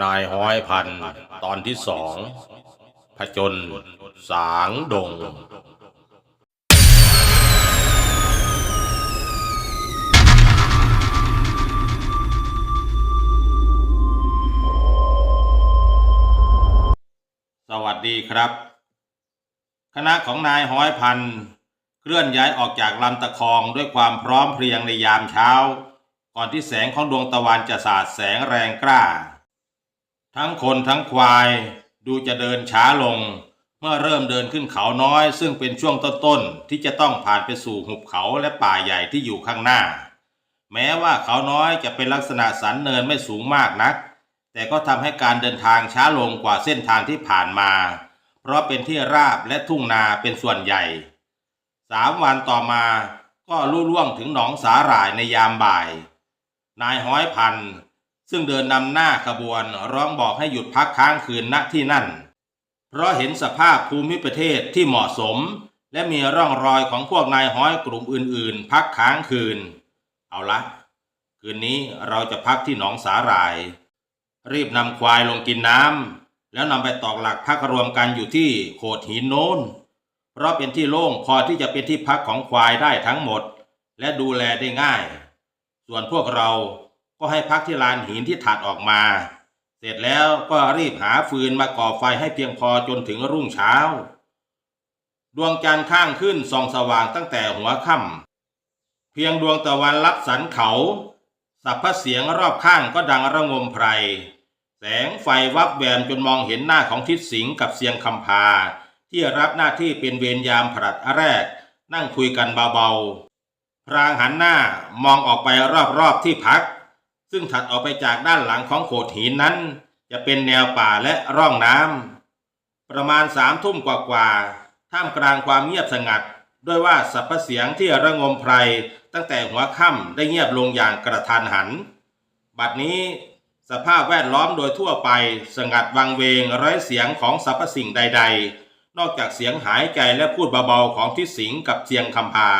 นายห้อยพันตอนที่สองผจญสางดง สวัสดีครับ คณะของนายห้อยพันเคลื่อนย้ายออกจากลำตะคองด้วยความพร้อมเพรียงในยามเช้า ก่อนที่แสงของดวงตะวันจะสาดแสงแรงกล้า ทั้งคนทั้งควายดูจะเดินช้าลง เมื่อเริ่มเดินขึ้นเขาน้อย ซึ่งเป็นช่วงต้นๆที่จะต้องผ่านไปสู่หุบเขาและป่าใหญ่ที่อยู่ข้างหน้า แม้ว่าเขาน้อยจะเป็นลักษณะสันเนินไม่สูงมากนัก แต่ก็ทำให้การเดินทางช้าลงกว่าเส้นทางที่ผ่านมา เพราะเป็นที่ราบและทุ่งนาเป็นส่วนใหญ่สามวันต่อมาก็ลุล่วงถึงหนองสาหร่ายในยามบ่าย นายห้อยพัน ซึ่งเดินนำหน้าขบวนร้องบอกให้หยุดพักค้างคืนณที่นั่น เพราะเห็นสภาพภูมิประเทศที่เหมาะสม และมีร่องรอยของพวกนายห้อยกลุ่มอื่น ๆ พักค้างคืน เอาละ คืนนี้เราจะพักที่หนองสาหร่าย รีบนำควายลงกินน้ำแล้วนำไปตอกหลักพักรวมกันอยู่ที่โขดหินโน้น เพราะเป็นที่โล่งพอที่จะเป็นที่พักของควายได้ทั้งหมด และดูแลได้ง่าย ส่วนพวกเรา ก็ให้พักที่ลานหินที่ถัดออกมา เสร็จแล้วก็รีบหาฟืนมาก่อไฟให้เพียงพอจนถึงรุ่งเช้า ดวงจันทร์ข้างขึ้นส่องสว่างตั้งแต่หัวค่ำเพียงดวงตะวันลับสันเขาสัพพเสียงรอบข้างก็ดังระงมไพร แสงไฟวับแวมจนมองเห็นหน้าของทิศสิงกับเสียงคำพา ที่รับหน้าที่เป็นเวรยามผลัดแรก นั่งคุยกันเบาๆ พรางหันหน้ามองออกไปรอบๆที่พัก ซึ่งถัดออกไปจากด้านหลังของโขดหินนั้น จะเป็นแนวป่าและร่องน้ำประมาณสามทุ่มกว่าๆท่ามกลางความเงียบสงัด ด้วยว่าสรรพเสียงที่ระงมไพรตั้งแต่หัวค่ำได้เงียบลงอย่างกระทันหัน บัดนี้สภาพแวดล้อมโดยทั่วไปสงัดวังเวงไร้เสียงของสรรพสิ่งใด ๆ นอกจากเสียงหายใจและพูดเบาๆของทิศสิงกับเสียงคำพา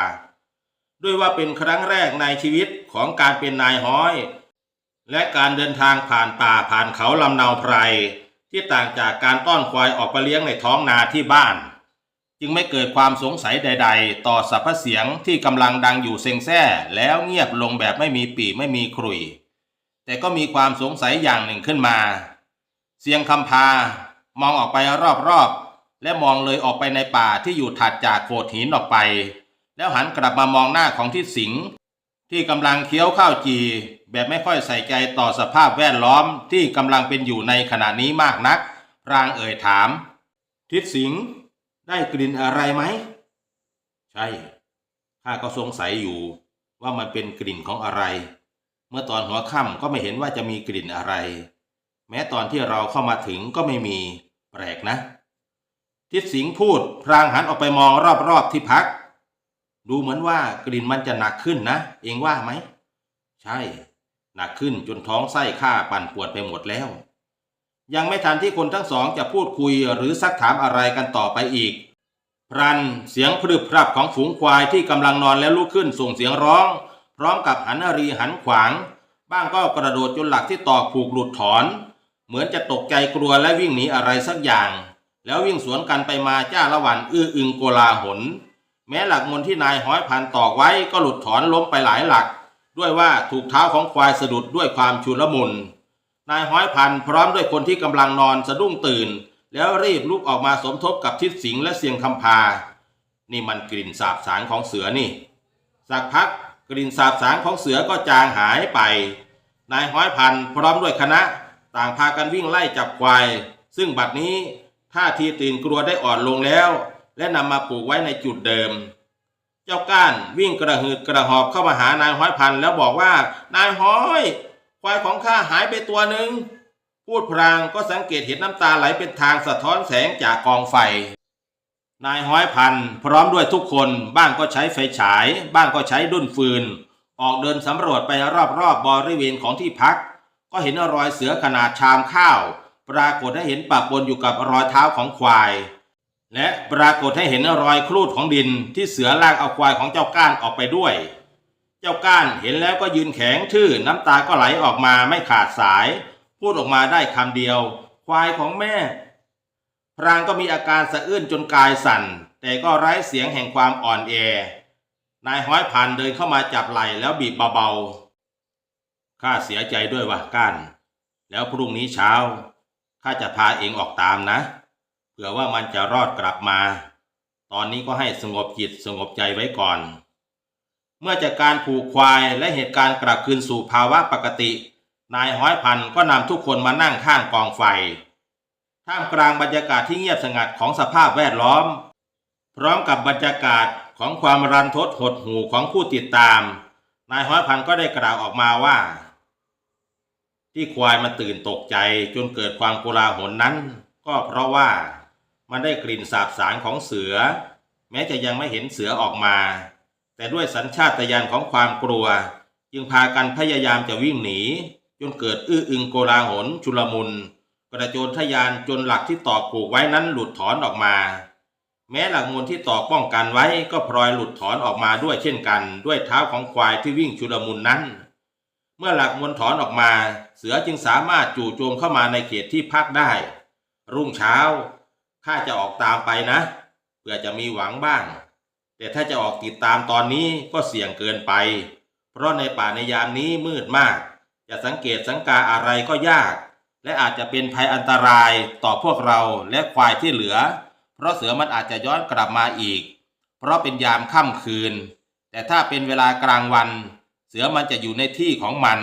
ด้วยว่าเป็นครั้งแรกในชีวิตของการเป็นนายห้อย และการเดินทางผ่านป่าผ่านเขาลำเนาไพร ที่ต่างจากการต้อนควายออกไปเลี้ยงในท้องนาที่บ้าน จึงไม่เกิดความสงสัยใด ๆ ต่อสรรพเสียงที่กำลังดังอยู่เซ็งแซ่แล้วเงียบลงแบบไม่มีปีไม่มีครุย แต่ก็มีความสงสัยอย่างหนึ่งขึ้นมา เสียงคำพามองออกไปรอบๆ และมองเลยออกไปในป่าที่อยู่ถัดจากโขดหินออกไป แล้วหันกลับมามองหน้าของทิศสิง ที่กำลังเคี้ยวข้าวจีแบบไม่ค่อยใส่ใจต่อสภาพแวดล้อมที่กำลังเป็นอยู่ในขณะนี้มากนัก พรางเอ่ยถาม ทิศสิงห์ได้กลิ่นอะไรไหม ใช่ข้าก็สงสัยอยู่ว่ามันเป็นกลิ่นของอะไร เมื่อตอนหัวค่ำก็ไม่เห็นว่าจะมีกลิ่นอะไร แม้ตอนที่เราเข้ามาถึงก็ไม่มี แปลกนะ ทิศสิงห์พูดพรางหันออกไปมองรอบๆที่พัก ดูเหมือนว่ากลิ่นมันจะหนักขึ้นนะ เองว่าไหม ใช่ หนักขึ้นจนท้องไส้ข้าปั่นปวดไปหมดแล้ว ยังไม่ทันที่คนทั้งสองจะพูดคุยหรือซักถามอะไรกันต่อไปอีก พรันเสียงพรึบพรับของฝูงควายที่กำลังนอนแล้วลุกขึ้นส่งเสียงร้อง พร้อมกับหันอารีหันขวาง บ้างก็กระโดดจนหลักที่ตอกผูกหลุดถอน เหมือนจะตกใจกลัวและวิ่งหนีอะไรสักอย่าง แล้ววิ่งสวนกันไปมาจ้าละวันอื้ออึงโกลาหล แม้หลักมนที่นายห้อยพันตอกไว้ก็หลุดถอนล้มไปหลายหลัก ด้วยว่าถูกเท้าของควายสะดุดด้วยความชุลมุนนายห้อยพันพร้อมด้วยคนที่กำลังนอนสะดุ้งตื่น แล้วรีบลุกออกมาสมทบกับทิศสิงห์และเสียงคำพา นี่มันกลิ่นสาบสางของเสือนี่ สักพักกลิ่นสาบสางของเสือก็จางหายไป นายห้อยพันพร้อมด้วยคณะ ต่างพากันวิ่งไล่จับควาย ซึ่งบัดนี้ท่าทีตื่นกลัวได้อ่อนลงแล้ว และนำมาผูกไว้ในจุดเดิม เจ้าก้านวิ่งกระหืดกระหอบเข้ามาหานายห้อยพันแล้วบอกว่านายห้อยควายของข้าหายไปตัวหนึ่งพูดพลางก็สังเกตเห็นน้ำตาไหลเป็นทางสะท้อนแสงจากกองไฟ นายห้อยพันพร้อมด้วยทุกคนบ้างก็ใช้ไฟฉาย บ้างก็ใช้ดุนฟืน ออกเดินสำรวจไปรอบๆบบริเวณของที่พัก ก็เห็นรอยเสือขนาดชามข้าว ปรากฏให้เห็นปะปนอยู่กับรอยเท้าของควาย และปรากฏให้เห็นรอยครูดของดินที่เสือลากเอาควายของเจ้าก้านออกไปด้วย เจ้าก้านเห็นแล้วก็ยืนแข็งทื่อน้ำตาก็ไหลออกมาไม่ขาดสาย พูดออกมาได้คำเดียว ควายของแม่ พรางก็มีอาการสะอื้นจนกายสั่น แต่ก็ไร้เสียงแห่งความอ่อนแอ นายห้อยพันเดินเข้ามาจับไหล่แล้วบีบเบาๆข้าเสียใจด้วยว่ะก้าน แล้วพรุ่งนี้เช้าข้าจะพาเองออกตามนะ ผื่อว่ามันจะรอดกลับมา ตอนนี้ก็ให้สงบจิตสงบใจไว้ก่อน เมื่อจากการผูกควายและเหตุการณ์กลับคืนสู่ภาวะปกติ นายห้อยพันก็นำทุกคนมานั่งข้างกองไฟ ท่ามกลางบรรยากาศที่เงียบสงัดของสภาพแวดล้อม พร้อมกับบรรยากาศของความรันทดหดหูของผู้ติดตาม นายห้อยพันก็ได้กล่าวออกมาว่า ที่ควายมันตื่นตกใจจนเกิดความโกลาหลนั้น ก็เพราะว่า มันได้กลิ่นสาบสารของเสือ แม้จะยังไม่เห็นเสือออกมา แต่ด้วยสัญชาตญาณของความกลัว จึงพากันพยายามจะวิ่งหนี จนเกิดอื้ออึงโกลาหลชุลมุน กระโจนทะยานจนหลักที่ตอกผูกไว้นั้นหลุดถอนออกมา แม้หลักมวลที่ตอกป้องกันไว้ก็พลอยหลุดถอนออกมาด้วยเช่นกัน ด้วยเท้าของควายที่วิ่งชุลมุนนั้นเมื่อหลักมวลถอนออกมา เสือจึงสามารถจู่โจมเข้ามาในเขตที่พักได้ รุ่งเช้า ข้าจะออกตามไปนะ เพื่อจะมีหวังบ้าง แต่ถ้าจะออกติดตามตอนนี้ก็เสี่ยงเกินไป เพราะในป่าในยามนี้มืดมาก จะสังเกตสังกาอะไรก็ยาก และอาจจะเป็นภัยอันตรายต่อพวกเราและควายที่เหลือ เพราะเสือมันอาจจะย้อนกลับมาอีก เพราะเป็นยามค่ำคืน แต่ถ้าเป็นเวลากลางวัน เสือมันจะอยู่ในที่ของมัน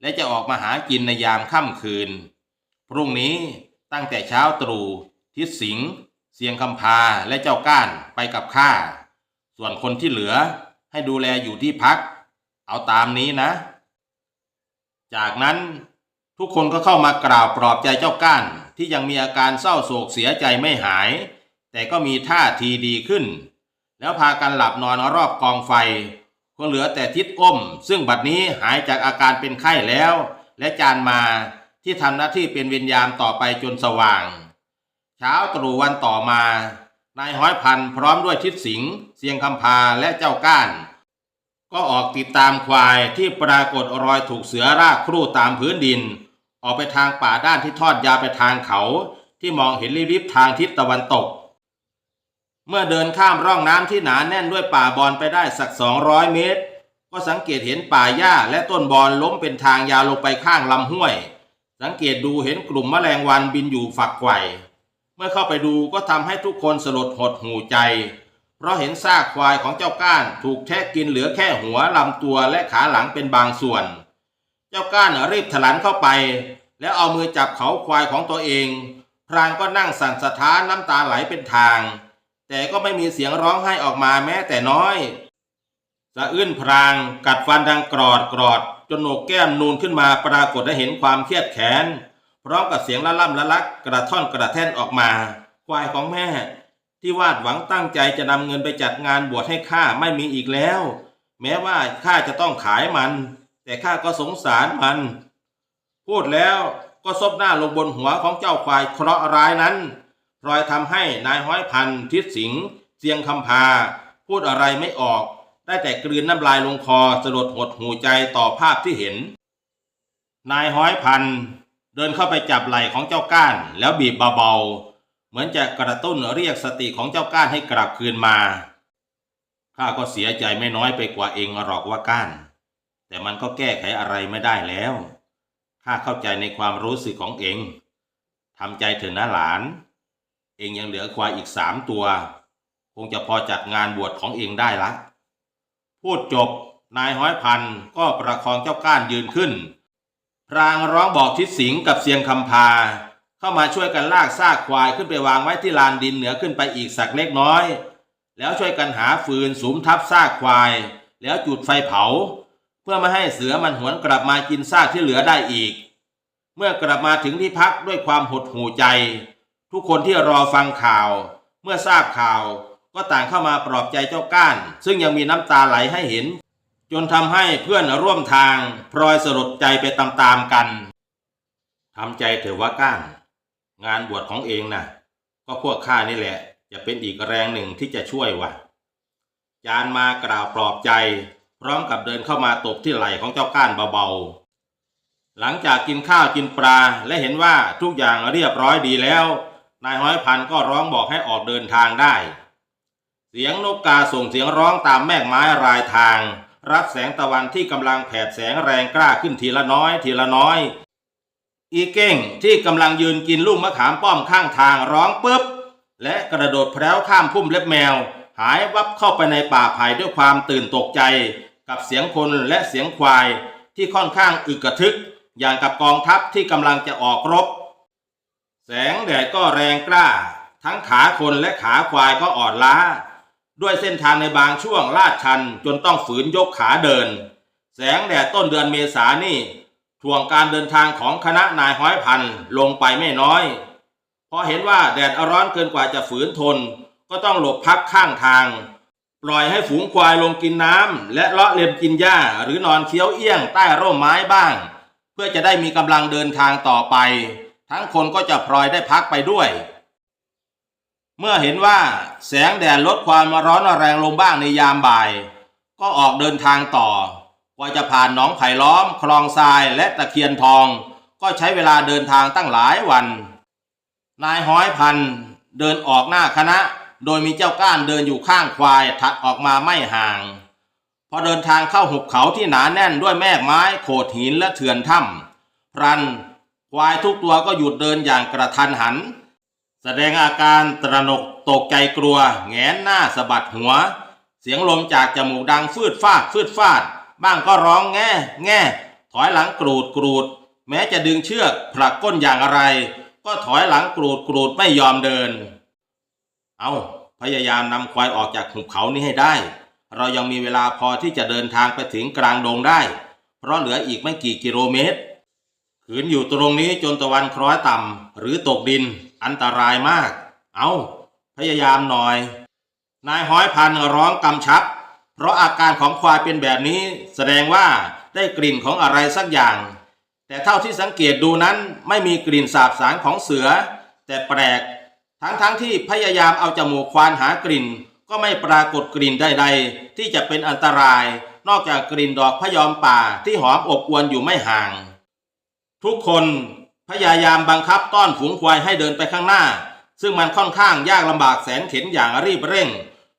และจะออกมาหากินในยามค่ำคืน พรุ่งนี้ตั้งแต่เช้าตรู่ ทิศสิงห์เสียงคำพาและเจ้าก้านไปกับข้า ส่วนคนที่เหลือให้ดูแลอยู่ที่พัก เอาตามนี้นะ จากนั้นทุกคนก็เข้ามากล่าวปลอบใจเจ้าก้านที่ยังมีอาการเศร้าโศกเสียใจไม่หาย แต่ก็มีท่าทีดีขึ้น แล้วพากันหลับนอนรอบกองไฟคงเหลือแต่ทิศอ้ม ซึ่งบัดนี้หายจากอาการเป็นไข้แล้ว และจานมาที่ทำหน้าที่เป็นวิญญาณต่อไปจนสว่าง เช้าตรู่วันต่อมา นายห้อยพันพร้อมด้วยทิศสิงห์เสียงคำพาและเจ้าก้าน ก็ออกติดตามควายที่ปรากฏรอยถูกเสือรากครูดตามพื้นดิน ออกไปทางป่าด้านที่ทอดยาวไปทางเขาที่มองเห็นริบๆทางทิศตะวันตก เมื่อเดินข้ามร่องน้ำที่หนาแน่นด้วยป่าบอนไปได้สัก 200 เมตร ก็สังเกตเห็นป่าหญ้าและต้นบอนล้มเป็นทางยาวลงไปข้างลำห้วย สังเกตดูเห็นกลุ่มแมลงวันบินอยู่ฝักไข่ เมื่อเข้าไปดูก็ทำให้ทุกคนสลดหดหูใจ เพราะเห็นซากควายของเจ้าก้านถูกแทะกินเหลือแค่หัวลำตัวและขาหลังเป็นบางส่วน เจ้าก้านรีบถลันเข้าไป แล้วเอามือจับเขาควายของตัวเอง พรางก็นั่งสั่นสะท้านน้ำตาไหลเป็นทาง แต่ก็ไม่มีเสียงร้องไห้ออกมาแม้แต่น้อยสะอื้นพรางกัดฟันดังกรอดกรอดจนโหนกแก้มนูนขึ้นมาปรากฏให้เห็นความเครียดแค้น พร้อมกับเสียงละล่ำละลักกระท่อนกระแท่นออกมา ควายของแม่ ที่วาดหวังตั้งใจจะนำเงินไปจัดงานบวชให้ข้าไม่มีอีกแล้ว แม้ว่าข้าจะต้องขายมัน แต่ข้าก็สงสารมัน พูดแล้วก็ซบหน้าลงบนหัวของเจ้าควายเคราะห์ร้ายนั้นพลอยทำให้นายห้อยพันทิศสิงเสียงคำพา พูดอะไรไม่ออก ได้แต่กลืนน้ำลายลงคอสลดหดหูใจต่อภาพที่เห็น นายห้อยพัน เดินเข้าไปจับไหล่ของเจ้าก้านแล้วบีบเบาๆ เหมือนจะกระตุ้นเรียกสติของเจ้าก้านให้กลับคืนมาข้าก็เสียใจไม่น้อยไปกว่าเองหรอกว่าก้าน แต่มันก็แก้ไขอะไรไม่ได้แล้วข้าเข้าใจในความรู้สึกของเองทำใจเถอะนะหลาน เองยังเหลือควายอีกสามตัว คงจะพอจัดงานบวชของเองได้ละ พูดจบนายห้อยพันก็ประคองเจ้าก้านยืนขึ้น พรางร้องบอกทิศสิงกับเสียงคำพา เข้ามาช่วยกันลากซากควายขึ้นไปวางไว้ที่ลานดินเหนือขึ้นไปอีกสักเล็กน้อย แล้วช่วยกันหาฟืนสุมทับซากควาย แล้วจุดไฟเผา เพื่อไม่ให้เสือมันหวนกลับมากินซากที่เหลือได้อีก เมื่อกลับมาถึงที่พักด้วยความหดหู่ใจ ทุกคนที่รอฟังข่าว เมื่อทราบข่าวก็ต่างเข้ามาปลอบใจเจ้าก้าน ซึ่งยังมีน้ำตาไหลให้เห็น จนทำให้เพื่อนร่วมทางพลอยสลดใจไปตามๆกันทำใจเถอะว่าก้าน งานบวชของเองนะก็พวกข้านี่แหละ จะเป็นอีกแรงหนึ่งที่จะช่วยวะจานมากล่าวปลอบใจ พร้อมกับเดินเข้ามาตบที่ไหล่ของเจ้าก้านเบาๆ หลังจากกินข้าวกินปลาและเห็นว่าทุกอย่างเรียบร้อยดีแล้ว นายห้อยพันก็ร้องบอกให้ออกเดินทางได้ เสียงนกกาส่งเสียงร้องตามแมกไม้รายทาง รับแสงตะวันที่กำลังแผดแสงแรงกล้าขึ้นทีละน้อย ทีละน้อย อีเก้งที่กำลังยืนกินลูกมะขามป้อมข้างทางร้องปุ๊บ และกระโดดแพร้วข้ามพุ่มเล็บแมว หายวับเข้าไปในป่าไผ่ด้วยความตื่นตกใจ กับเสียงคนและเสียงควายที่ค่อนข้างอึกกระทึก อย่างกับกองทัพที่กำลังจะออกรบ แสงแดดก็แรงกล้า ทั้งขาคนและขาควายก็อ่อนล้า ด้วยเส้นทางในบางช่วงลาดชันจนต้องฝืนยกขาเดิน แสงแดดต้นเดือนเมษานี่ถ่วงการเดินทางของคณะนายห้อยพันลงไปไม่น้อย พอเห็นว่าแดดร้อนเกินกว่าจะฝืนทน ก็ต้องหลบพักข้างทาง ปล่อยให้ฝูงควายลงกินน้ำและเลาะเล็มกินหญ้าหรือนอนเคี้ยวเอี้ยงใต้ร่มไม้บ้าง เพื่อจะได้มีกำลังเดินทางต่อไป ทั้งคนก็จะพลอยได้พักไปด้วย เมื่อเห็นว่าแสงแดดลดความร้อนแรงลงบ้างในยามบ่าย ก็ออกเดินทางต่อ กว่าจะผ่านหนองไผ่ล้อม คลองทรายและตะเคียนทอง ก็ใช้เวลาเดินทางตั้งหลายวัน นายห้อยพันเดินออกหน้าคณะ โดยมีเจ้าก้านเดินอยู่ข้างควายถัดออกมาไม่ห่าง พอเดินทางเข้าหุบเขาที่หนาแน่นด้วยแมกไม้โขดหินและเถื่อนถ้ำพรันควายทุกตัวก็หยุดเดินอย่างกระทันหัน แสดงอาการตระหนกตกใจกลัว แงนหน้าสะบัดหัว เสียงลมจากจมูกดังฟืดฟาดฟืดฟาด บ้างก็ร้องแง่แง่ถอยหลังกรูดกรูด แม้จะดึงเชือกผลักก้นอย่างอะไร ก็ถอยหลังกรูดกรูดไม่ยอมเดิน เอาพยายามนำควายออกจากหุบเขานี้ให้ได้ เรายังมีเวลาพอที่จะเดินทางไปถึงกลางดงได้ เพราะเหลืออีกไม่กี่กิโลเมตรขืนอยู่ตรงนี้จนตะวันคล้อยต่ำหรือตกดิน อันตรายมาก เอาพยายามหน่อย นายห้อยพันร้องกำชับ เพราะอาการของควายเป็นแบบนี้แสดงว่าได้กลิ่นของอะไรสักอย่าง แต่เท่าที่สังเกตดูนั้นไม่มีกลิ่นสาบสารของเสือ แต่แปลก ทั้งๆทที่พยายามเอาจมูกควานหากลิ่น ก็ไม่ปรากฏกลิ่นใดๆ ที่จะเป็นอันตราย นอกจากกลิ่นดอกพยอมป่าที่หอมอบอวนอยู่ไม่ห่าง ทุกคน พยายามบังคับต้อนฝูงควายให้เดินไปข้างหน้า ซึ่งมันค่อนข้างยากลำบากแสนเข็ญอย่างรีบเร่ง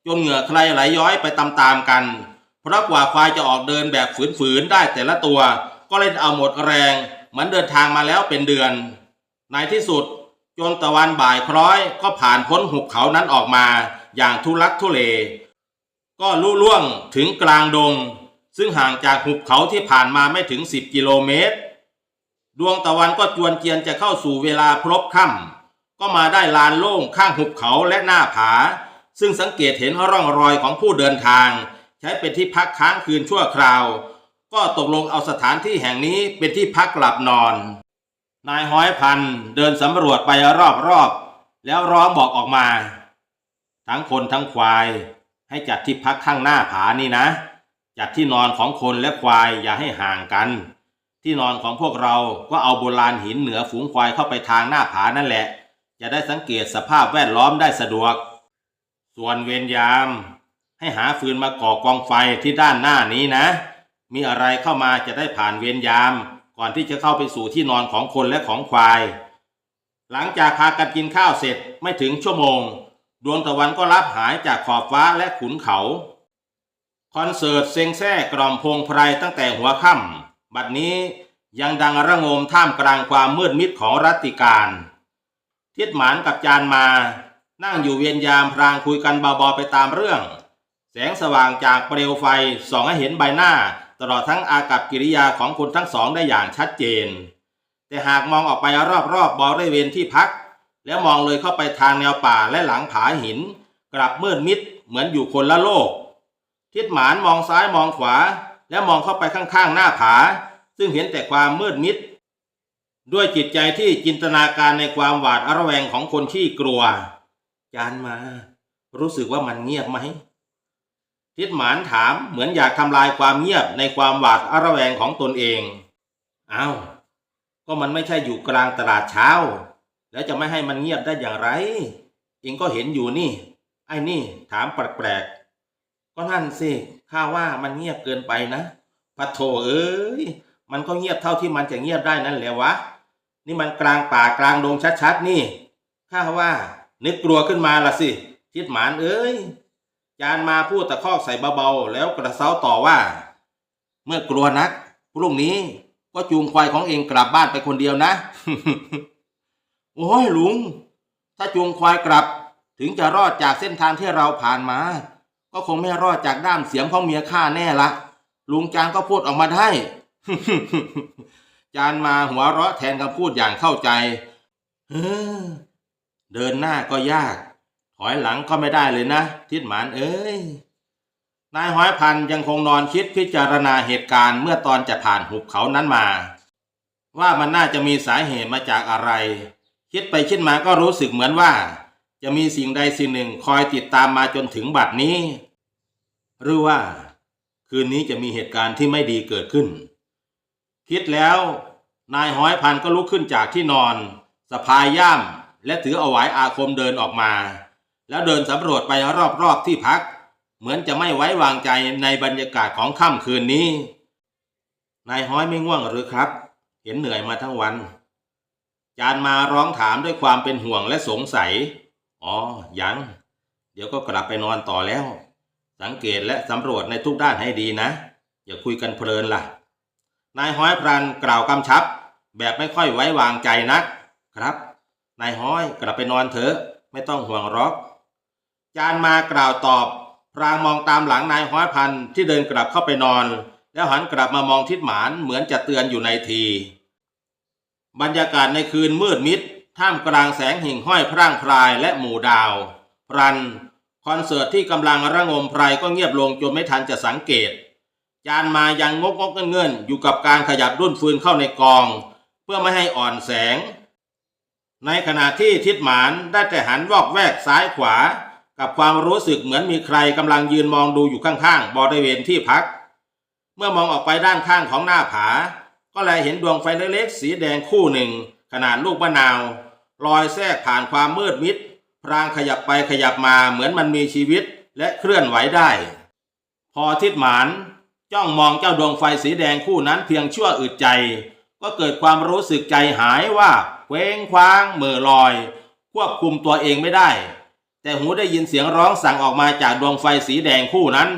จนเหงื่อใครไหลย้อยไปตามๆกัน เพราะกว่าควายจะออกเดินแบบฝืนๆได้แต่ละตัว ก็เล่นเอาหมดแรงเหมือนเดินทางมาแล้วเป็นเดือน ในที่สุดจนตะวันบ่ายคล้อยก็ผ่านพ้นหุบเขานั้นออกมาอย่างทุลักทุเล ก็ลุล่วงถึงกลางดง ซึ่งห่างจากหุบเขาที่ผ่านมาไม่ถึง 10 กิโลเมตร ดวงตะวันก็จวนเจียนจะเข้าสู่เวลาพลบค่ำก็มาได้ลานโล่งข้างหุบเขาและหน้าผา ซึ่งสังเกตเห็นร่องรอยของผู้เดินทาง ใช้เป็นที่พักค้างคืนชั่วคราว ก็ตกลงเอาสถานที่แห่งนี้เป็นที่พักหลับนอน นายห้อยพันเดินสำรวจไปรอบๆแล้วร้องบอกออกมา ทั้งคนทั้งควาย ให้จัดที่พักข้างหน้าผานี่นะ จัดที่นอนของคนและควายอย่าให้ห่างกัน ที่นอนของพวกเราก็เอาโบราณหินเหนือฝูงควายเข้าไปทางหน้าผานั่นแหละ จะได้สังเกตสภาพแวดล้อมได้สะดวก ส่วนเวรยาม ให้หาฟืนมาก่อกองไฟที่ด้านหน้านี้นะ มีอะไรเข้ามาจะได้ผ่านเวรยาม ก่อนที่จะเข้าไปสู่ที่นอนของคนและของควาย หลังจากพากันกินข้าวเสร็จไม่ถึงชั่วโมง ดวงตะวันก็รับหายจากขอบฟ้าและขุนเขา คอนเสิร์ตเซ็งแซ่กล่อมพงไพรตั้งแต่หัวค่ำ บัดนี้ยังดังระงมท่ามกลางความมืดมิดของรัติการ ทิดหมานกับจานมานั่งอยู่เวียนยามพรางคุยกันเบาๆไปตามเรื่อง แสงสว่างจากเปลวไฟส่องให้เห็นใบหน้า ตลอดทั้งอากับกิริยาของคนทั้งสองได้อย่างชัดเจน แต่หากมองออกไปรอบๆบริเวณที่พัก แล้วมองเลยเข้าไปทางแนวป่าและหลังผาหิน กลับมืดมิดเหมือนอยู่คนละโลก ทิดหมานมองซ้ายมองขวา แล้วมองเข้าไปข้างๆหน้าผา ซึ่งเห็นแต่ความมืดมิด ด้วยจิตใจที่จินตนาการในความหวาดระแวงของคนที่กลัว จานมา รู้สึกว่ามันเงียบไหมทิดหมานถามเหมือนอยากทำลายความเงียบในความหวาดระแวงของตนเองอ้าวก็มันไม่ใช่อยู่กลางตลาดเช้า แล้วจะไม่ให้มันเงียบได้อย่างไร เองก็เห็นอยู่นี่ ไอ้นี่ถามแปลกๆก็นั่นสิ ข้าว่ามันเงียบเกินไปนะพัดโถเอ้ยมันก็เงียบเท่าที่มันจะเงียบได้นั่นแหละวะ นี่มันกลางป่ากลางดงชัดๆนี่ ข้าว่า นึกกลัวขึ้นมาละสิ ทิดหมานเอ้ย จานมาพูดตะคอกใส่เบาๆ แล้วกระเซาต่อว่า เมื่อกลัวนัก พรุ่งนี้ก็จูงควายของเองกลับบ้านไปคนเดียวนะ โอ้ยลุง ถ้าจูงควายกลับ ถึงจะรอดจากเส้นทางที่เราผ่านมา ก็คงไม่รอดจากด้ามเสียมของเมียข้าแน่ละ ลุงจางก็พูดออกมาได้ จานมาหัวเราะแทนคำพูดอย่างเข้าใจเออเดินหน้าก็ยาก ถอยหลังก็ไม่ได้เลยนะ ทิดหมานเอ้ย นายห้อยพันยังคงนอนคิดพิจารณาเหตุการณ์เมื่อตอนจะผ่านหุบเขานั้นมา ว่ามันน่าจะมีสาเหตุมาจากอะไร คิดไปคิดมาก็รู้สึกเหมือนว่า จะมีสิ่งใดสิ่งหนึ่งคอยติดตามมาจนถึงบัดนี้ หรือว่าคืนนี้จะมีเหตุการณ์ที่ไม่ดีเกิดขึ้น คิดแล้วนายห้อยพันก็ลุกขึ้นจากที่นอนสะพายย่ามและถือเอาไวายอาคมเดินออกมา แล้วเดินสำรวจไปรอบๆที่พัก เหมือนจะไม่ไว้วางใจในบรรยากาศของค่ำคืนนี้ นายห้อยไม่ง่วงหรือครับ เห็นเหนื่อยมาทั้งวัน จานมาร้องถามด้วยความเป็นห่วงและสงสัย อ๋อยัง เดี๋ยวก็กลับไปนอนต่อแล้ว สังเกตและสำรวจในทุกด้านให้ดีนะ อย่าคุยกันเพลินล่ะ นายห้อยพรันกล่าวกำชับ แบบไม่ค่อยไว้วางใจนัก ครับ นายห้อยกลับไปนอนเถอะ ไม่ต้องห่วงหรอก จานมากล่าวตอบพรางมองตามหลังนายห้อยพันที่เดินกลับเข้าไปนอน แล้วหันกลับมามองทิศหมานเหมือนจะเตือนอยู่ในที บรรยากาศในคืนมืดมิดท่ามกลางแสงหิ่งห้อยพร่างพรายและหมู่ดาว พรัน คอนเสิร์ตที่กำลังระงมไพรก็เงียบลงจนไม่ทันจะสังเกต จานมายังงกงกเงินเงินอยู่กับการขยับรุ่นฟืนเข้าในกอง เพื่อไม่ให้อ่อนแสง ในขณะที่ทิดหมานได้แต่หันวอกแวกซ้ายขวา กับความรู้สึกเหมือนมีใครกำลังยืนมองดูอยู่ข้างๆบริเวณที่พัก เมื่อมองออกไปด้านข้างของหน้าผา ก็แลเห็นดวงไฟเล็กๆสีแดงคู่หนึ่ง ขนาดลูกมะนาวลอยแทรกผ่านความมืดมิด พรางขยับไปขยับมาเหมือนมันมีชีวิตและเคลื่อนไหวได้ พอทิดหมานจ้องมองเจ้าดวงไฟสีแดงคู่นั้นเพียงชั่วอึดใจ ก็เกิดความรู้สึกใจหายว่าเคว้งคว้างเหม่อลอย ควบคุมตัวเองไม่ได้ แต่หูได้ยินเสียงร้องสั่งออกมาจากดวงไฟสีแดงคู่นั้น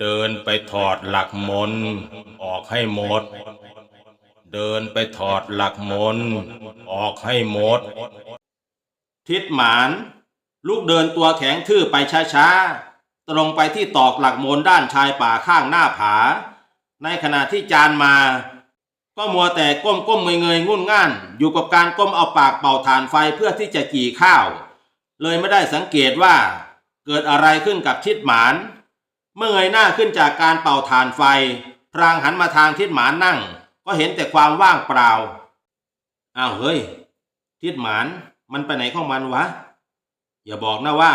เดินไปถอดหลักมนออกให้หมด เดินไปถอดหลักมนออกให้หมด ทิดหมาน ลูกเดินตัวแข็งทื่อไปช้าๆ ตรงไปที่ตอกหลักมนด้านชายป่าข้างหน้าผา ในขณะที่จานมา ก็มัวแต่ก้มก้มเงยเงยงุ่นง่าน อยู่กับการก้มเอาปากเป่าถ่านไฟเพื่อที่จะจี่ข้าว เลยไม่ได้สังเกตว่า เกิดอะไรขึ้นกับทิดหมาน เมื่อเงยหน้าขึ้นจากการเป่าถ่านไฟ พรางหันมาทางทิดหมานนั่ง ก็เห็นแต่ความว่างเปล่าอ้าวเฮ้ย ทิดหมาน มันไปไหนของมันวะ อย่าบอกนะว่า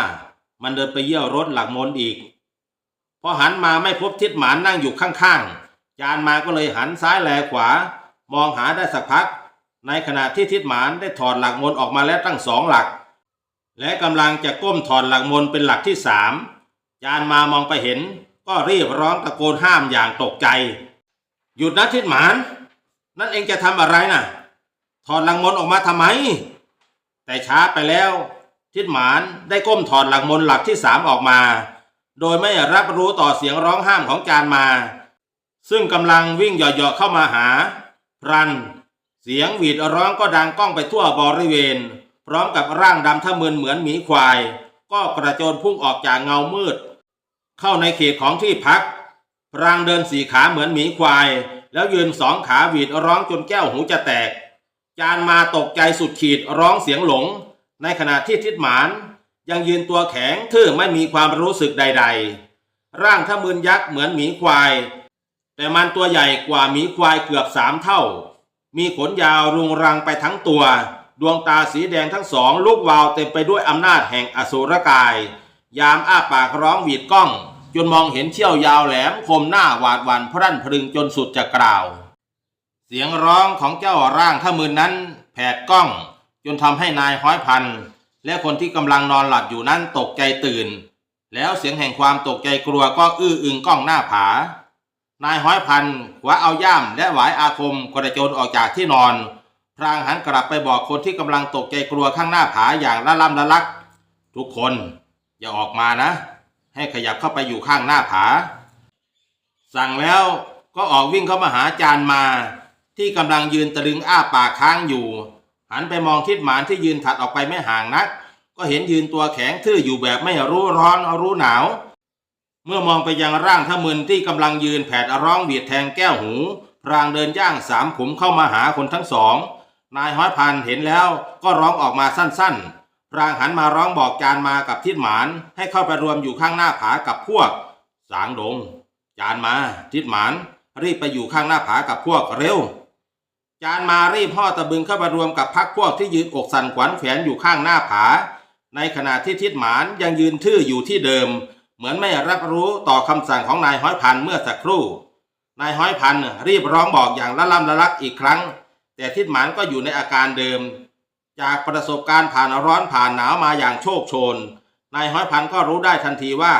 มันเดินไปเยี่ยวรถหลักมนอีก พอหันมาไม่พบทิดหมานนั่งอยู่ข้างๆ จานมาก็เลยหันซ้ายแลขวา มองหาได้สักพัก ในขณะที่ทิดหมานได้ถอดหลักมนออกมาแล้วตั้งสองหลัก และกำลังจะก้มถอดหลักมนเป็นหลักที่สามจานมามองไปเห็น ก็รีบร้องตะโกนห้ามอย่างตกใจ หยุดนะทิดหมาน นั่นเองจะทำอะไรน่ะ ถอดหลักมนออกมาทำไม แต่ช้าไปแล้ว ทิดหมานได้ก้มถอดหลักมนหลักที่สามออกมา โดยไม่รับรู้ต่อเสียงร้องห้ามของจานมา ซึ่งกำลังวิ่งเหยาะๆเข้ามาหา พรัน เสียงหวีดร้องก็ดังก้องไปทั่วบริเวณ พร้อมกับร่างดำทะมึนเหมือนหมีควาย ก็กระโจนพุ่งออกจากเงามืด เข้าในเขตของที่พักพรางเดินสี่ขาเหมือนหมีควาย แล้วยืนสองขาหวีดร้องจนแก้วหูจะแตก จานมาตกใจสุดขีดร้องเสียงหลง ในขณะที่ทิดหมาน ยังยืนตัวแข็งทื่อไม่มีความรู้สึกใด ๆ ร่างทะมึนยักษ์เหมือนหมีควาย แต่มันตัวใหญ่กว่าหมีควายเกือบสามเท่า มีขนยาวรุงรังไปทั้งตัว ดวงตาสีแดงทั้งสองลูกวาวเต็มไปด้วยอำนาจแห่งอสูรกาย ยามอ้าปากร้องหวีดก้อง จนมองเห็นเชี่ยวยาวแหลมคมหน้าหวาดหวันพรั่นพรึงจนสุดจะกล่าว เสียงร้องของเจ้าร่างขมืนนั้นแผดกล้อง จนทำให้นายห้อยพัน และคนที่กำลังนอนหลับอยู่นั้นตกใจตื่น แล้วเสียงแห่งความตกใจกลัวก็อื้ออึงกล้องหน้าผา นายห้อยพันขวาเอาย่ามและหวายอาคมกระโจนออกจากที่นอน พรางหันกลับไปบอกคนที่กำลังตกใจกลัวข้างหน้าผาอย่างละล่ำละลัก ทุกคนอย่าออกมานะ ให้ขยับเข้าไปอยู่ข้างหน้าผา สั่งแล้วก็ออกวิ่งเข้ามาหาจานมา ที่กำลังยืนตะลึงอ้าปากค้างอยู่ หันไปมองทิดหมานที่ยืนถัดออกไปไม่ห่างนัก ก็เห็นยืนตัวแข็งทื่ออยู่แบบไม่รู้ร้อนรู้หนาว เมื่อมองไปยังร่างทะมึนที่กำลังยืนแผดร้องเบียดแทงแก้วหูพรางเดินย่างสามขุมเข้ามาหาคนทั้งสองนายห้อยพันเห็นแล้วก็ร้องออกมาสั้นๆพรางหันมาร้องบอกจานมากับทิดหมานให้เข้าไปรวมอยู่ข้างหน้าผากับพวก สางดง จานมา ทิดหมานรีบไปอยู่ข้างหน้าผากับพวกเร็ว จานมารีบห่อตะบึงเข้าไปรวมกับพักพวกที่ยืนอกสั่นขวัญแขวนอยู่ข้างหน้าผา ในขณะที่ทิดหมานยังยืนทื่ออยู่ที่เดิม เหมือนไม่รับรู้ต่อคำสั่งของนายห้อยพันเมื่อสักครู่ นายห้อยพันรีบร้องบอกอย่างละล่ำละลักอีกครั้ง แต่ทิดหมานก็อยู่ในอาการเดิม จากประสบการณ์ผ่านร้อนผ่านหนาวมาอย่างโชคโชน นายห้อยพันก็รู้ได้ทันทีว่า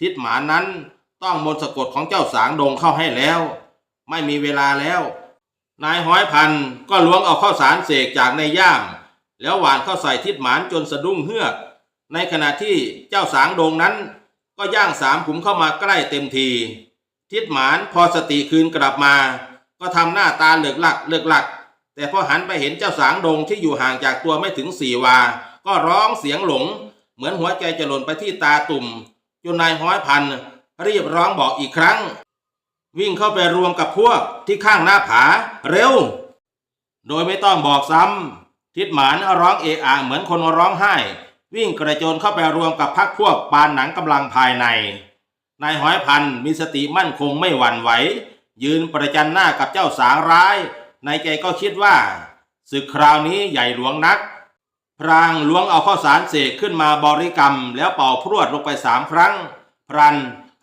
ทิดหมานนั้นต้องมนสะกดของเจ้าสางดงเข้าให้แล้ว ไม่มีเวลาแล้ว นายห้อยพันก็ล้วงเอาข้าวสารเสกจากในย่าม แล้วหวานเข้าใส่ทิดหมานจนสะดุ้งเฮือก ในขณะที่เจ้าสางดงนั้น ก็ย่างสามขุมเข้ามาใกล้เต็มที ทิดหมานพอสติคืนกลับมา ก็ทำหน้าตาเหลือกหลักเหลือกหลัก แต่พอหันไปเห็นเจ้าสางดงที่อยู่ห่างจากตัวไม่ถึงสี่วา ก็ร้องเสียงหลง เหมือนหัวใจจะหล่นไปที่ตาตุ่มจนนายห้อยพันรีบร้องบอกอีกครั้ง วิ่งเข้าไปรวมกับพวกที่ข้างหน้าผา เร็ว โดยไม่ต้องบอกซ้ำทิดหมานร้องเอะอะเหมือนคนร้องไห้ วิ่งกระโจนเข้าไปรวมกับพักพวกปานหนังกำลังภายในนายหอยพันมีสติมั่นคงไม่หวั่นไหว ยืนประจันหน้ากับเจ้าสางร้าย ในใจก็คิดว่าศึกคราวนี้ใหญ่หลวงนัก พรางล้วงเอาข้าวสารเสกขึ้นมาบริกรรม แล้วเป่าพรวดลงไปสามครั้ง พรัน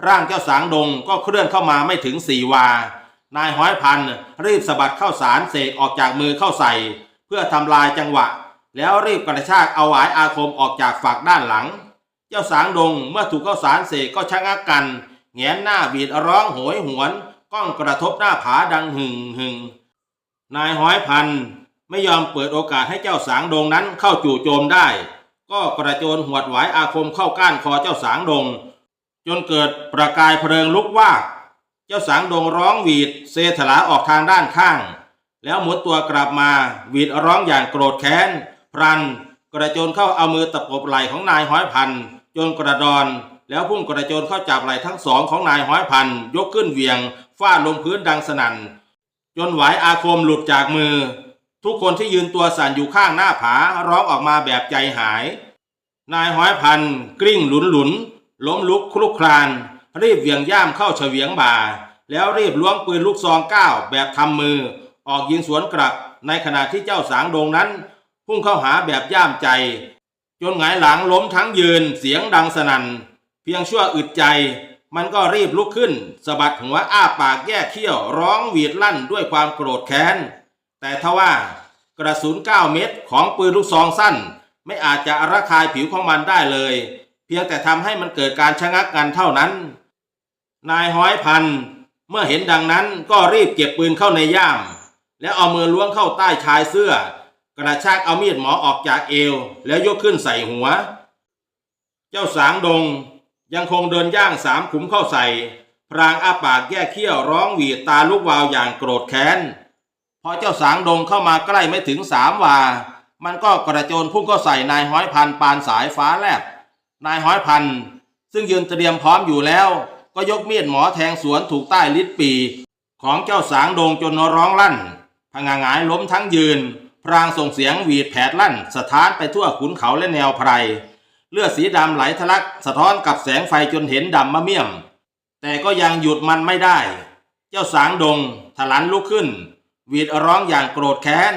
ร่างเจ้าสางดงก็เคลื่อนเข้ามาไม่ถึงสี่วา นายห้อยพันรีบสะบัดเข้าสารเสกออกจากมือเข้าใส่ เพื่อทำลายจังหวะ แล้วรีบกระชากเอาหวายอาคมออกจากฝักด้านหลัง เจ้าสางดงเมื่อถูกเข้าสารเสกก็ชะงักกันแงนหน้าบีดร้องโหยหวนก้องกระทบหน้าผาดังหึงหึงนายห้อยพันไม่ยอมเปิดโอกาสให้เจ้าสางดงนั้นเข้าจู่โจมได้ ก็กระโจนหวดหวายอาคมเข้าก้านคอเจ้าสางดง จนเกิดประกายเพลิงลุกว่าเจ้าสางดงร้องหวีดเซถลาออกทางด้านข้าง แล้วหมุนตัวกลับมาหวีดร้องอย่างโกรธแค้น พรัน กระโจนเข้าเอามือตะปบไหล่ของนายห้อยพัน จนกระดอน แล้วพุ่งกระโจนเข้าจับไหล่ทั้งสองของนายห้อยพัน ยกขึ้นเวียงฟาดลงพื้นดังสนั่น จนไหวอาคมหลุดจากมือ ทุกคนที่ยืนตัวสั่นอยู่ข้างหน้าผาร้องออกมาแบบใจหาย นายห้อยพันกลิ้งหลุนหลุน ล้มลุกคลุกคลาน รีบเหวี่ยงย่ามเข้าเฉวียงบ่า แล้วรีบล้วงปืนลูกซองก้าวแบบทำมือ ออกยิงสวนกลับ ในขณะที่เจ้าสางดงนั้น พุ่งเข้าหาแบบย่ามใจ จนหงายหลังล้มทั้งยืนเสียงดังสนั่น เพียงชั่วอึดใจ มันก็รีบลุกขึ้นสะบัดหัวอ้าปากแยกเขี้ยวร้องหวีดลั่นด้วยความโกรธแค้น แต่ทว่ากระสุน 9 เม็ดของปืนลูกซองสั้น ไม่อาจจะระคายผิวของมันได้เลย เพียงแต่ทำให้มันเกิดการชะงักกันเท่านั้น นายห้อยพันเมื่อเห็นดังนั้นก็รีบเก็บปืนเข้าในย่าม แล้วเอามือล้วงเข้าใต้ชายเสื้อ กระชากเอามีดหมอออกจากเอว แล้วยกขึ้นใส่หัว เจ้าสางดงยังคงเดินย่างสามขุมเข้าใส่ พรางอาปากแยกเขี้ยวร้องหวีดตาลุกวาวอย่างโกรธแค้น พอเจ้าสางดงเข้ามาใกล้ไม่ถึงสามวา มันก็กระโจนพุ่งเข้าใส่นายห้อยพันปานสายฟ้าแลบ นายห้อยพันซึ่งยืนเตรียมพร้อมอยู่แล้ว ก็ยกมีดหมอแทงสวนถูกใต้ลิ้นปีของเจ้าสางโดงจนร้องลั่นพงางหงายล้มทั้งยืน พรางส่งเสียงหวีดแผดลั่น สถานไปทั่วขุนเขาและแนวไพร เลือดสีดำไหลทะลัก สะท้อนกับแสงไฟจนเห็นดำมะเมี่ยม แต่ก็ยังหยุดมันไม่ได้ เจ้าสางดงถลันลุกขึ้น หวีดร้องอย่างโกรธแค้น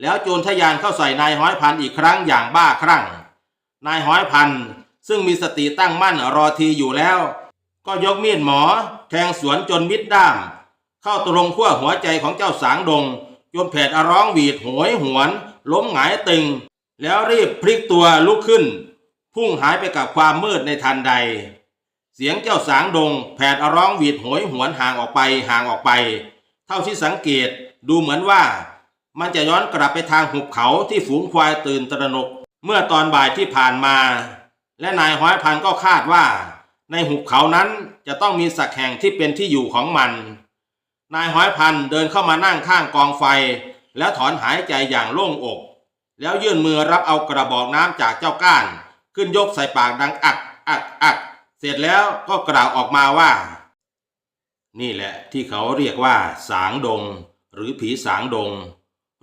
แล้วโจรทะยานเข้าใส่นายห้อยพันอีกครั้งอย่างบ้าคลั่ง นายห้อยพัน ซึ่งมีสติตั้งมั่นรอทีอยู่แล้ว ก็ยกมีดหมอ แทงสวนจนมิดด้าม เข้าตรงขั้วหัวใจของเจ้าสางดงจนแผดอร้องหวีดโหยหวน ล้มหงายตึง แล้วรีบพลิกตัวลุกขึ้น พุ่งหายไปกับความมืดในทันใด เสียงเจ้าสางดง แผดอร้องหวีดโหยหวนห่างออกไปห่างออกไป เท่าที่สังเกตดูเหมือนว่า มันจะย้อนกลับไปทางหุบเขาที่ฝูงควายตื่นตระหนก เมื่อตอนบ่ายที่ผ่านมา และนายห้อยพันก็คาดว่า ในหุบเขานั้นจะต้องมีสักแห่งที่เป็นที่อยู่ของมัน นายห้อยพันเดินเข้ามานั่งข้างกองไฟ แล้วถอนหายใจอย่างโล่งอก แล้วยื่นมือรับเอากระบอกน้ำจากเจ้าก้าน ขึ้นยกใส่ปากดังอักอักอักเสร็จแล้วก็กล่าวออกมาว่า นี่แหละที่เขาเรียกว่า สางดง หรือผีสางดง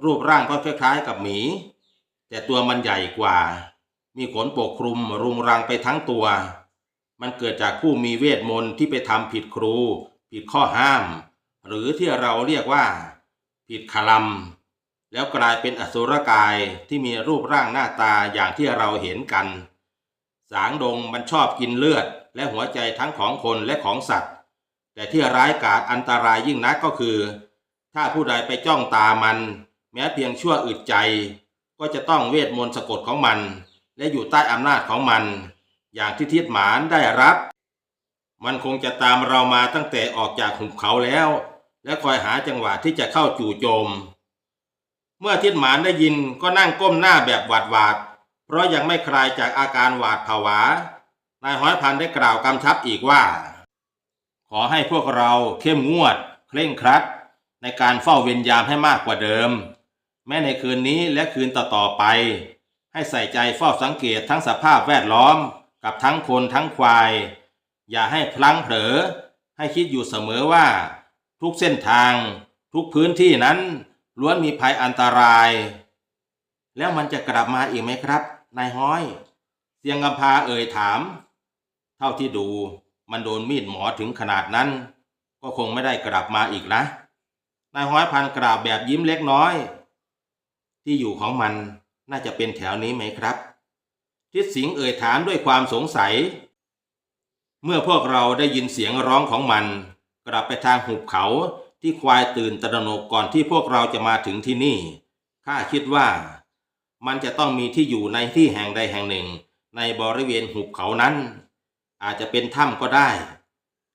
รูปร่างก็คล้ายๆกับหมี แต่ตัวมันใหญ่กว่า มีขนปกคลุมรุงรังไปทั้งตัว มันเกิดจากผู้มีเวทมนต์ที่ไปทำผิดครู ผิดข้อห้าม หรือที่เราเรียกว่า ผิดคลัมแล้วกลายเป็นอสุรกายที่มีรูปร่างหน้าตาอย่างที่เราเห็นกัน สางดงมันชอบกินเลือด และหัวใจทั้งของคนและของสัตว์ แต่ที่ร้ายกาจอันตรายยิ่งนักก็คือ ถ้าผู้ใดไปจ้องตามัน แม้เพียงชั่วอึดใจ ก็จะต้องเวทมนต์สะกดของมัน และอยู่ใต้อำนาจของมัน อย่างที่ทิดหมานได้รับ มันคงจะตามเรามาตั้งแต่ออกจากหุบเขาแล้ว และคอยหาจังหวะที่จะเข้าจู่โจม เมื่อทิดหมานได้ยินก็นั่งก้มหน้าแบบหวาดหวาดเพราะยังไม่คลายจากอาการหวาดผวานายห้อยพันได้กล่าวกำชับอีกว่า ขอให้พวกเราเข้มงวด เคร่งครัด ในการเฝ้าเวรยามให้มากกว่าเดิม แม้ในคืนนี้และคืนต่อๆไป ให้ใส่ใจเฝ้าสังเกตทั้งสภาพแวดล้อมกับทั้งคนทั้งควาย อย่าให้พลั้งเผลอ ให้คิดอยู่เสมอว่า ทุกเส้นทาง ทุกพื้นที่นั้นล้วนมีภัยอันตราย แล้วมันจะกลับมาอีกไหมครับ นายห้อย เสียงกำพาเอ่ยถาม เท่าที่ดูมันโดนมีดหมอถึงขนาดนั้น ก็คงไม่ได้กลับมาอีกนะนายห้อยพันกราบแบบยิ้มเล็กน้อย ที่อยู่ของมัน น่าจะเป็นแถวนี้ไหมครับ ทิศสิงเอ่ยถามด้วยความสงสัย เมื่อพวกเราได้ยินเสียงร้องของมัน กลับไปทางหุบเขาที่ควายตื่นตระหนกก่อนที่พวกเราจะมาถึงที่นี่ข้าคิดว่า มันจะต้องมีที่อยู่ในที่แห่งใดแห่งหนึ่ง ในบริเวณหุบเขานั้น อาจจะเป็นถ้ำก็ได้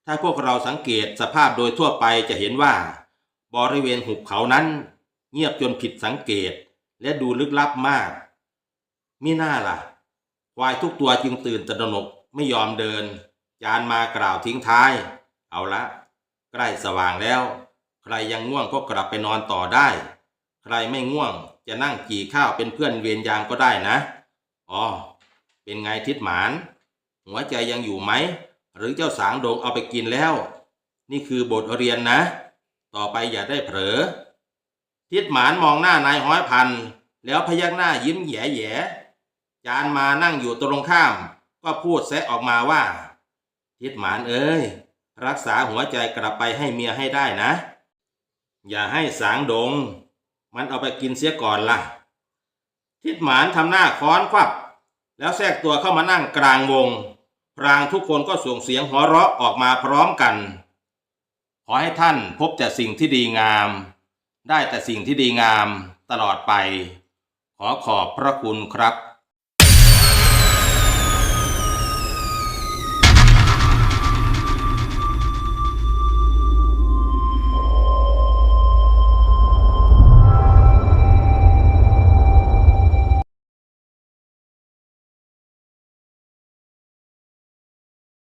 ถ้าพวกเราสังเกตสภาพโดยทั่วไปจะเห็นว่า บริเวณหุบเขานั้น เงียบจนผิดสังเกต และดูลึกลับมากมิน่าล่ะ ควายทุกตัวจึงตื่นตระหนกไม่ยอมเดิน จานมากล่าวทิ้งท้าย เอาละ ใกล้สว่างแล้ว ใครยังง่วงก็กลับไปนอนต่อได้ ใครไม่ง่วงจะนั่งกี่ข้าวเป็นเพื่อนเวรยามก็ได้นะ อ๋อ เป็นไงทิดหมาน หัวใจยังอยู่ไหม หรือเจ้าสางโดงเอาไปกินแล้ว นี่คือบทเรียนนะ ต่อไปอย่าได้เผลอ ทิดหมานมองหน้านายห้อยพัน แล้วพยักหน้ายิ้มแย่แย่จานมานั่งอยู่ตรงข้าม ก็พูดแซะออกมาว่า ทิดหมานเอ้ย รักษาหัวใจกลับไปให้เมียให้ได้นะ อย่าให้สางดง มันเอาไปกินเสียก่อนล่ะ ทิดหมานทำหน้าค้อนควับ แล้วแทรกตัวเข้ามานั่งกลางวงพรางทุกคนก็ส่งเสียงหัวเราะออกมาพร้อมกัน ขอให้ท่านพบแต่สิ่งที่ดีงาม ได้แต่สิ่งที่ดีงามตลอดไป ขอขอบพระคุณครับ